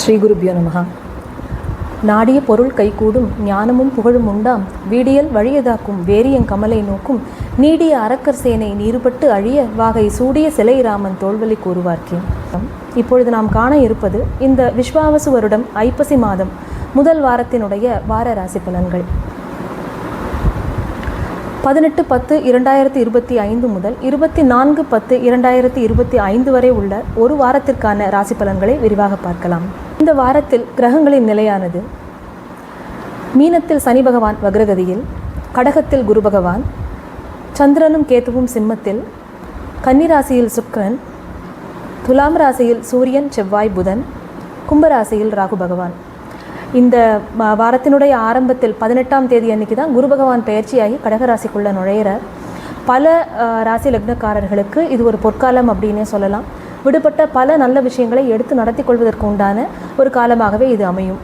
ஸ்ரீ குருபியோ நமஹா. நாடிய பொருள் கைகூடும் ஞானமும் புகழும் உண்டாம். வீடியல் வழியதாக்கும் வேரியங் கமலை நோக்கும். நீடிய அரக்கர் சேனை நீருபட்டு அழிய வாகை சூடிய சிலை ராமன் தோல்வலி கூறுவார்க்கே. இப்பொழுது நாம் காண இருப்பது இந்த விஸ்வாவசு வருடம் ஐப்பசி மாதம் முதல் வாரத்தினுடைய வார ராசி பலன்கள். பதினெட்டு பத்து இரண்டாயிரத்தி இருபத்தி ஐந்து முதல் இருபத்தி நான்கு பத்து இரண்டாயிரத்தி இருபத்தி ஐந்து வரை உள்ள ஒரு வாரத்திற்கான ராசி பலன்களை விரிவாக பார்க்கலாம். இந்த வாரத்தில் கிரகங்களின் நிலையானது. மீனத்தில் சனி பகவான் வக்ரகதியில் கடகத்தில் குரு பகவான் சந்திரனும் கேத்துவும் சிம்மத்தில் கன்னிராசியில் சுக்கிரன் துலாம் ராசியில் சூரியன் செவ்வாய் புதன் கும்பராசியில் ராகு பகவான். இந்த வாரத்தினுடைய ஆரம்பத்தில் பதினெட்டாம் தேதி அன்னைக்கு தான் குரு பகவான் பயிற்சியாகி கடகராசிக்குள்ளே நுழையிற பல ராசி லக்னக்காரர்களுக்கு இது ஒரு பொற்காலம் அப்படின்னே சொல்லலாம். விடுபட்ட பல நல்ல விஷயங்களை எடுத்து நடத்தி கொள்வதற்கு உண்டான ஒரு காலமாகவே இது அமையும்.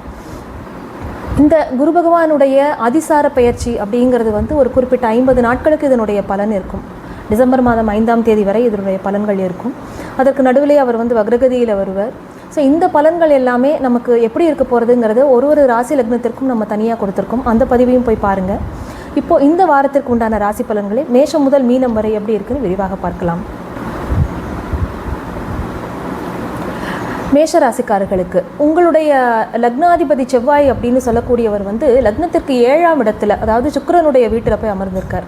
இந்த குரு பகவானுடைய அதிசார பயிற்சி அப்படிங்கிறது வந்து ஒரு குறிப்பிட்ட ஐம்பது நாட்களுக்கு இதனுடைய பலன் இருக்கும். டிசம்பர் மாதம் ஐந்தாம் தேதி வரை இதனுடைய பலன்கள் இருக்கும். அதற்கு நடுவிலே அவர் வந்து வக்ரகதியில் வருவார். ஸோ இந்த பலன்கள் எல்லாமே நமக்கு எப்படி இருக்க போகிறதுங்கிறது ஒரு ஒரு ராசி லக்னத்திற்கும் நம்ம தனியாக கொடுத்துருக்கோம். அந்த பதிவையும் போய் பாருங்கள் இப்போது இந்த வாரத்திற்கு உண்டான ராசி பலன்களை மேஷம் முதல் மீனம் வரை எப்படி இருக்குன்னு விரிவாக பார்க்கலாம். மேஷ ராசிக்காரர்களுக்கு உங்களுடைய லக்னாதிபதி செவ்வாய் அப்படின்னு சொல்லக்கூடியவர் வந்து லக்னத்திற்கு ஏழாம் இடத்துல அதாவது சுக்கிரனுடைய வீட்டில் போய் அமர்ந்திருக்கார்.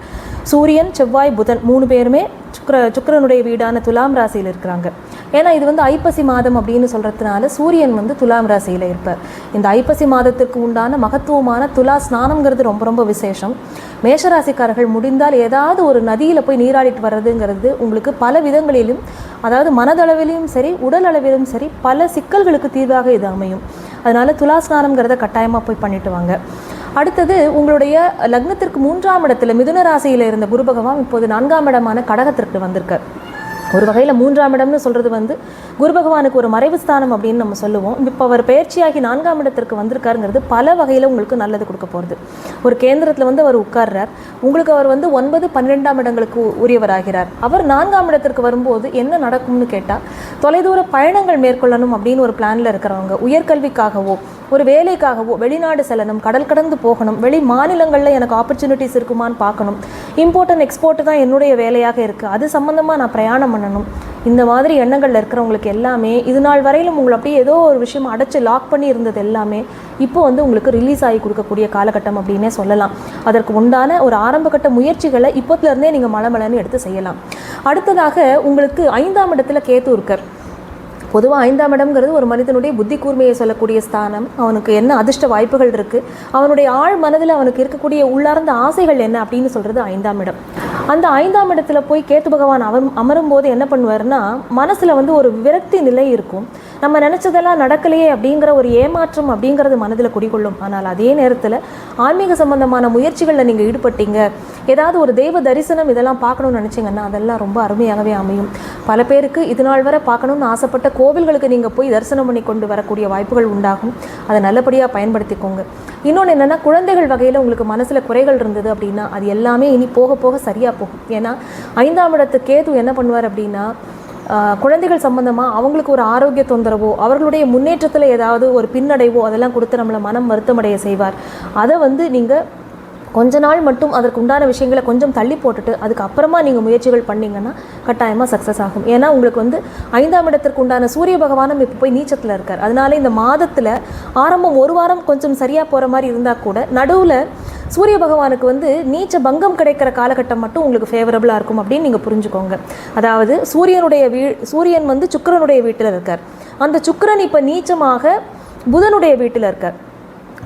சூரியன் செவ்வாய் புதன் மூணு பேருமே சுக்கர சுக்கரனுடைய வீடான துலாம் ராசியில் இருக்கிறாங்க. ஏன்னா இது வந்து ஐப்பசி மாதம் அப்படின்னு சொல்கிறதுனால சூரியன் வந்து துலாம் ராசியில் இருப்பார். இந்த ஐப்பசி மாதத்திற்கு உண்டான மகத்துவமான துலா ஸ்நானம்ங்கிறது ரொம்ப ரொம்ப விசேஷம். மேஷராசிக்காரர்கள் முடிந்தால் ஏதாவது ஒரு நதியில் போய் நீராடிட்டு வர்றதுங்கிறது உங்களுக்கு பல விதங்களிலும் அதாவது மனதளவிலும் சரி உடல் அளவிலும் சரி பல சிக்கல்களுக்கு தீர்வாக இது அமையும். அதனால துலா ஸ்நானம்ங்கிறத கட்டாயமாக போய் பண்ணிட்டு வாங்க. அடுத்தது உங்களுடைய லக்னத்திற்கு மூன்றாம் இடத்துல மிதுன ராசியில் இருந்த குரு பகவான் இப்போது நான்காம் இடமான கடகத்திற்கு வந்திருக்கார். ஒரு வகையில் மூன்றாம் இடம்னு சொல்கிறது வந்து குரு பகவானுக்கு ஒரு மறைவு ஸ்தானம் அப்படின்னு நம்ம சொல்லுவோம். இப்போ அவர் பயிற்சியாகி நான்காம் இடத்திற்கு வந்திருக்காருங்கிறது பல வகையில் உங்களுக்கு நல்லது கொடுக்க போகிறது ஒரு கேந்திரத்தில் வந்து அவர் உட்கார்றார். உங்களுக்கு அவர் வந்து ஒன்பது பன்னிரெண்டாம் இடங்களுக்கு உரியவராகிறார். அவர் நான்காம் இடத்திற்கு வரும்போது என்ன நடக்கும்னு கேட்டால் தொலைதூர பயணங்கள் மேற்கொள்ளணும் அப்படின்னு ஒரு பிளானில் இருக்கிறவங்க உயர்கல்விக்காகவோ ஒரு வேலைக்காகவோ வெளிநாடு செல்லணும் கடல் கடந்து போகணும் வெளி மாநிலங்களில் எனக்கு ஆப்பர்ச்சுனிட்டிஸ் இருக்குமான்னு பார்க்கணும். இம்போர்ட் அண்ட் எக்ஸ்போர்ட் தான் என்னுடைய வேலையாக இருக்குது அது சம்மந்தமாக நான் பிரயாணம் பண்ணணும். இந்த மாதிரி எண்ணங்களில் இருக்கிறவங்களுக்கு எல்லாமே இது நாள் வரையிலும் உங்களை அப்படியே ஏதோ ஒரு விஷயம் அடைச்சு லாக் பண்ணி இருந்தது எல்லாமே இப்போ வந்து உங்களுக்கு ரிலீஸ் ஆகி கொடுக்கக்கூடிய காலகட்டம் அப்படின்னே சொல்லலாம். அதற்கு உண்டான ஒரு ஆரம்பகட்ட முயற்சிகளை இப்போத்துலேருந்தே நீங்கள் மலமலன்னு எடுத்து செய்யலாம். அடுத்ததாக உங்களுக்கு ஐந்தாம் இடத்துல கேத்து இருக்கார். பொதுவாக ஐந்தாம் இடம்ங்கிறது ஒரு மனிதனுடைய புத்தி கூர்மையை சொல்லக்கூடிய ஸ்தானம். அவனுக்கு என்ன அதிர்ஷ்ட வாய்ப்புகள் இருக்குது அவனுடைய ஆழ் மனதில் அவனுக்கு இருக்கக்கூடிய உள்ளார்ந்த ஆசைகள் என்ன அப்படின்னு சொல்கிறது ஐந்தாம் இடம். அந்த ஐந்தாம் இடத்துல போய் கேத்து பகவான் அவம் அமரும் போது என்ன பண்ணுவார்னா மனசில் வந்து ஒரு விரக்தி நிலை இருக்கும். நம்ம நினச்சதெல்லாம் நடக்கலையே அப்படிங்கிற ஒரு ஏமாற்றம் அப்படிங்கிறது மனதில் குடிகொள்ளும். ஆனால் அதே நேரத்தில் ஆன்மீக சம்பந்தமான முயற்சிகளில் நீங்கள் ஈடுபட்டீங்க. ஏதாவது ஒரு தெய்வ தரிசனம் இதெல்லாம் பார்க்கணும்னு நினச்சிங்கன்னா அதெல்லாம் ரொம்ப அருமையாகவே அமையும். பல பேருக்கு இது நாள் வரை பார்க்கணும்னு ஆசைப்பட்ட கோவில்களுக்கு நீங்கள் போய் தரிசனம் பண்ணி கொண்டு வரக்கூடிய வாய்ப்புகள் உண்டாகும். அதை நல்லபடியாக பயன்படுத்திக்கோங்க. இன்னொன்று என்னென்னா குழந்தைகள் வகையில் உங்களுக்கு மனசில் குறைகள் இருந்தது அப்படின்னா அது எல்லாமே இனி போக போக சரியாக போகும். ஏன்னா ஐந்தாம் இடத்து கேது என்ன பண்ணுவார் அப்படின்னா குழந்தைகள் சம்பந்தமாக அவங்களுக்கு ஒரு ஆரோக்கிய தொந்தரவோ அவர்களுடைய முன்னேற்றத்தில் ஏதாவது ஒரு பின்னடைவோ அதெல்லாம் கொடுத்து நம்மளை மனம் வருத்தமடைய செய்வார். அதை வந்து நீங்கள் கொஞ்ச நாள் மட்டும் அதற்கு உண்டான விஷயங்களை கொஞ்சம் தள்ளி போட்டுட்டு அதுக்கப்புறமா நீங்கள் முயற்சிகள் பண்ணிங்கன்னா கட்டாயமாக சக்ஸஸ் ஆகும். ஏன்னா உங்களுக்கு வந்து ஐந்தாம் இடத்திற்கு உண்டான சூரிய பகவானும் இப்போ போய் நீச்சத்தில் இருக்கார். அதனால இந்த மாதத்தில் ஆரம்பம் ஒரு வாரம் கொஞ்சம் சரியாக போகிற மாதிரி இருந்தால் கூட நடுவில் சூரிய பகவானுக்கு வந்து நீச்ச பங்கம் கிடைக்கிற காலகட்டம் மட்டும் உங்களுக்கு ஃபேவரபுளாக இருக்கும் அப்படின்னு நீங்கள் புரிஞ்சுக்கோங்க. அதாவது சூரியனுடைய வீ சூரியன் வந்து சுக்கிரனுடைய வீட்டில் இருக்கார். அந்த சுக்கரன் இப்போ நீச்சமாக புதனுடைய வீட்டில் இருக்கார்.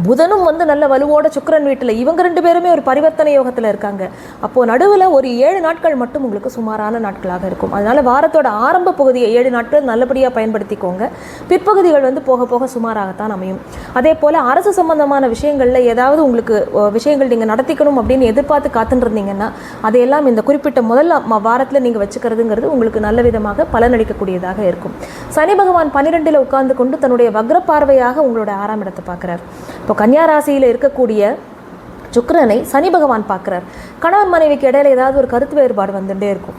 புதனும் வந்து நல்ல வலுவோட சுக்கிரன் வீட்டில் இவங்க ரெண்டு பேருமே ஒரு பரிவர்த்தனை யோகத்தில் இருக்காங்க. அப்போது நடுவில் ஒரு ஏழு நாட்கள் மட்டும் உங்களுக்கு சுமாரான நாட்களாக இருக்கும். அதனால் வாரத்தோட ஆரம்ப பகுதியை ஏழு நாட்கள் நல்லபடியாக பயன்படுத்திக்கோங்க. பிற்பகுதிகள் வந்து போக போக சுமாராகத்தான் அமையும். அதே போல் அரசு சம்பந்தமான விஷயங்களில் ஏதாவது உங்களுக்கு விஷயங்கள் நீங்கள் நடத்திக்கணும் அப்படின்னு எதிர்பார்த்து காத்துட்டுருந்தீங்கன்னா அதையெல்லாம் இந்த குறிப்பிட்ட முதல் வாரத்தில் நீங்கள் வச்சுக்கிறதுங்கிறது உங்களுக்கு நல்ல விதமாக பலனளிக்கக்கூடியதாக இருக்கும். சனி பகவான் பன்னிரெண்டில் உட்கார்ந்து கொண்டு தன்னுடைய வக்ர பார்வையாக உங்களோட ஆறாம் இடத்தை பார்க்குறார். இப்போ கன்னியா ராசியில் இருக்கக்கூடிய சுக்கரனை சனி பகவான் பார்க்குறார். கணவன் மனைவிக்கு இடையில ஏதாவது ஒரு கருத்து வேறுபாடு வந்துட்டே இருக்கும்.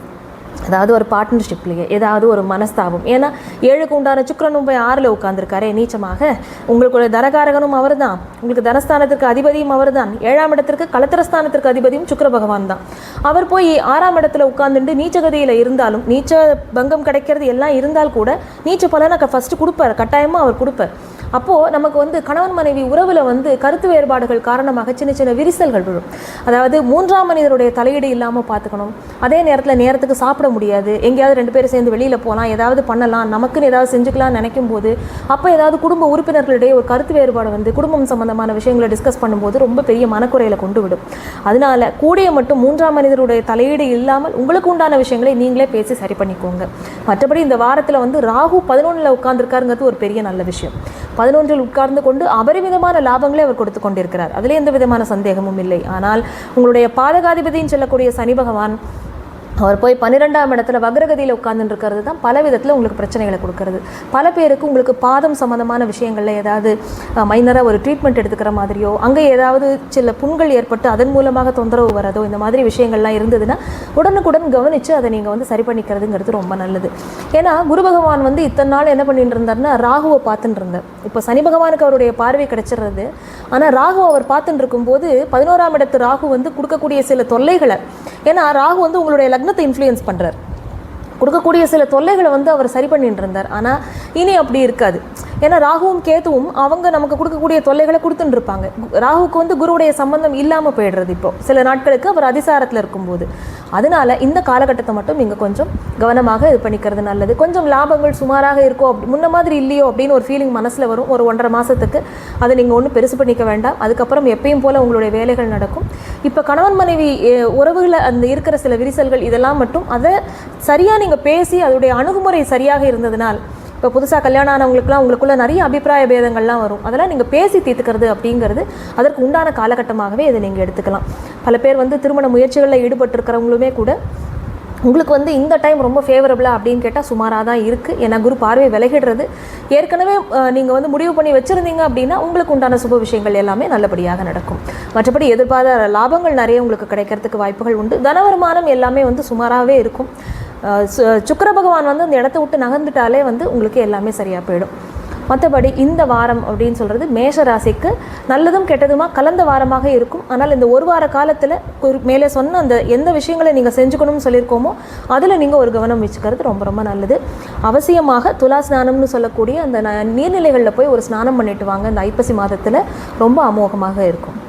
அதாவது ஒரு பார்ட்னர்ஷிப்லேயே ஏதாவது ஒரு மனஸ்தாபம். ஏன்னா ஏழுக்கு உண்டான சுக்கரனும் போய் ஆறில் உட்காந்துருக்காரே நீச்சமாக உங்களுக்கு தனகாரகனும் அவர் தான் உங்களுக்கு தனஸ்தானத்திற்கு அதிபதியும் அவர் தான் ஏழாம் இடத்திற்கு கலத்திரஸ்தானத்திற்கு அதிபதியும் சுக்கர பகவான் தான். அவர் போய் ஆறாம் இடத்துல உட்காந்துட்டு நீச்சகதியில் இருந்தாலும் நீச்ச பங்கம் கிடைக்கிறது எல்லாம் இருந்தால் கூட நீச்ச பலனை ஃபஸ்ட்டு கொடுப்பார். கட்டாயமாக அவர் கொடுப்பார். அப்போது நமக்கு வந்து கணவன் மனைவி உறவில் வந்து கருத்து வேறுபாடுகள் காரணமாக சின்ன சின்ன விரிசல்கள் விழும். அதாவது மூன்றாம் மனிதருடைய தலையீடு இல்லாமல் பார்த்துக்கணும் அதே நேரத்தில் நேரத்துக்கு சாப்பிட முடியாது. எங்கேயாவது ரெண்டு பேரும் சேர்ந்து வெளியில் போகலாம் ஏதாவது பண்ணலாம். நமக்குன்னு ஏதாவது செஞ்சுக்கலாம்னு நினைக்கும் போது அப்போ ஏதாவது குடும்ப உறுப்பினர்களிடையே ஒரு கருத்து வேறுபாடு வந்து குடும்பம் சம்பந்தமான விஷயங்களை டிஸ்கஸ் பண்ணும்போது ரொம்ப பெரிய மனக்குறையில் கொண்டு விடும். அதனால கூடிய மட்டும் மூன்றாம் மனிதருடைய தலையீடு இல்லாமல் உங்களுக்கு உண்டான விஷயங்களை நீங்களே பேசி சரி பண்ணிக்கோங்க. மற்றபடி இந்த வாரத்தில் வந்து ராகு பதினொன்றில் உட்காந்துருக்காருங்கிறது ஒரு பெரிய நல்ல விஷயம். பதினொன்றில் உட்கார்ந்து கொண்டு அபரிமிதமான லாபங்களை அவர் கொடுத்து கொண்டிருக்கிறார். அதில் எந்த விதமான சந்தேகமும் இல்லை. ஆனால் உங்களுடைய பாதகாதிபதியின் சொல்லக்கூடிய சனி பகவான் அவர் போய் பன்னிரெண்டாம் இடத்துல வக்ரகதியில் உட்கார்ந்துட்டு இருக்கிறது தான் பல விதத்தில் உங்களுக்கு பிரச்சனைகளை கொடுக்கறது. பல பேருக்கு உங்களுக்கு பாதம் சம்மந்தமான விஷயங்களில் ஏதாவது மைனராக ஒரு ட்ரீட்மெண்ட் எடுத்துக்கிற மாதிரியோ அங்கே ஏதாவது சில புண்கள் ஏற்பட்டு அதன் மூலமாக தொந்தரவு வரதோ இந்த மாதிரி விஷயங்கள்லாம் இருந்ததுன்னா உடனுக்குடன் கவனித்து அதை நீங்கள் வந்து சரி பண்ணிக்கிறதுங்கிறது ரொம்ப நல்லது. ஏன்னா குரு பகவான் வந்து இத்தனை நாள் என்ன பண்ணிட்டு இருந்தார்னா ராகுவை பார்த்துட்டு இருந்தார். இப்போ சனி பகவானுக்கு அவருடைய பார்வை கிடைச்சிடுறது. ஆனால் ராகு அவர் பார்த்துட்டு இருக்கும்போது பதினோராம் இடத்து ராகு வந்து கொடுக்கக்கூடிய சில தொல்லைகளை ஏன்னா ராகு வந்து உங்களுடைய லக்னத்தை இன்ஃப்ளூயன்ஸ் பண்ணுறார் கொடுக்கக்கூடிய சில தொல்லைகளை வந்து அவர் சரி பண்ணிட்டு இருந்தார். ஆனால் இனி அப்படி இருக்காது. ஏன்னா ராகுவும் கேதுவும் அவங்க நமக்கு கொடுக்கக்கூடிய தொல்லைகளை கொடுத்துட்டு இருப்பாங்க. ராகுவுக்கு வந்து குருவுடைய சம்பந்தம் இல்லாமல் போயிடுறது இப்போ. சில நாட்களுக்கு அவர் அதிசாரத்தில் இருக்கும்போது. அதனால இந்த காலகட்டத்தை மட்டும் நீங்கள் கொஞ்சம் கவனமாக இது பண்ணிக்கிறது நல்லது. கொஞ்சம் லாபங்கள் சுமாராக இருக்கோ அப்படி முன்ன மாதிரி இல்லையோ அப்படின்னு ஒரு ஃபீலிங் மனசில் வரும். ஒரு ஒன்றரை மாதத்துக்கு அதை நீங்கள் ஒன்றும் பெருசு பண்ணிக்க வேண்டாம். அதுக்கப்புறம் எப்பயும் போல் உங்களுடைய வேலைகள் நடக்கும். இப்போ கணவன் மனைவி உறவுகளில் அந்த இருக்கிற சில விரிசல்கள் இதெல்லாம் மட்டும் அதை சரியாக நீங்கள் பேசி அதோடைய அணுகுமுறை சரியாக இருந்ததுனால் இப்போ புதுசாக கல்யாணம் ஆனவங்களுக்குலாம் உங்களுக்குள்ள நிறைய அபிப்பிராய பேதங்கள்லாம் வரும். அதெல்லாம் நீங்கள் பேசி தீர்த்துக்கிறது அப்படிங்கிறது அதற்கு உண்டான காலகட்டமாகவே இதை நீங்கள் எடுத்துக்கலாம். பல பேர் வந்து திருமண முயற்சிகளில் ஈடுபட்டிருக்கிறவங்களுமே கூட உங்களுக்கு வந்து இந்த டைம் ரொம்ப ஃபேவரபிளா அப்படின்னு கேட்டால் சுமாராக தான் இருக்குது ஏன்னா குரு பார்வை விலகிடுறது. ஏற்கனவே நீங்கள் வந்து முடிவு பண்ணி வச்சுருந்தீங்க அப்படின்னா உங்களுக்கு உண்டான சுப விஷயங்கள் எல்லாமே நல்லபடியாக நடக்கும். மற்றபடி எதிர்பாராத லாபங்கள் நிறைய உங்களுக்கு கிடைக்கிறதுக்கு வாய்ப்புகள் உண்டு. தன வருமானம் எல்லாமே வந்து சுமாராகவே இருக்கும். சுக்கர சு- பகவான் வந்து அந்த இடத்த விட்டு நகர்ந்துட்டாலே வந்து உங்களுக்கு எல்லாமே சரியாக போயிடும். மற்றபடி இந்த வாரம் அப்படின்னு சொல்கிறது மேஷ ராசிக்கு நல்லதும் கெட்டதுமா கலந்த வாரமாக இருக்கும். ஆனால் இந்த ஒரு வார காலத்தில் மேலே சொன்ன அந்த எந்த விஷயங்களை நீங்கள் செஞ்சுக்கணும்னு சொல்லியிருக்கோமோ அதில் நீங்கள் ஒரு கவனம் வச்சுக்கிறது ரொம்ப ரொம்ப நல்லது. அவசியமாக துலா ஸ்நானம்னு சொல்லக்கூடிய அந்த ந- நீர்நிலைகளில் போய் ஒரு ஸ்நானம் பண்ணிட்டு வாங்க. இந்த ஐப்பசி மாதத்தில் ரொம்ப அமோகமாக இருக்கும்.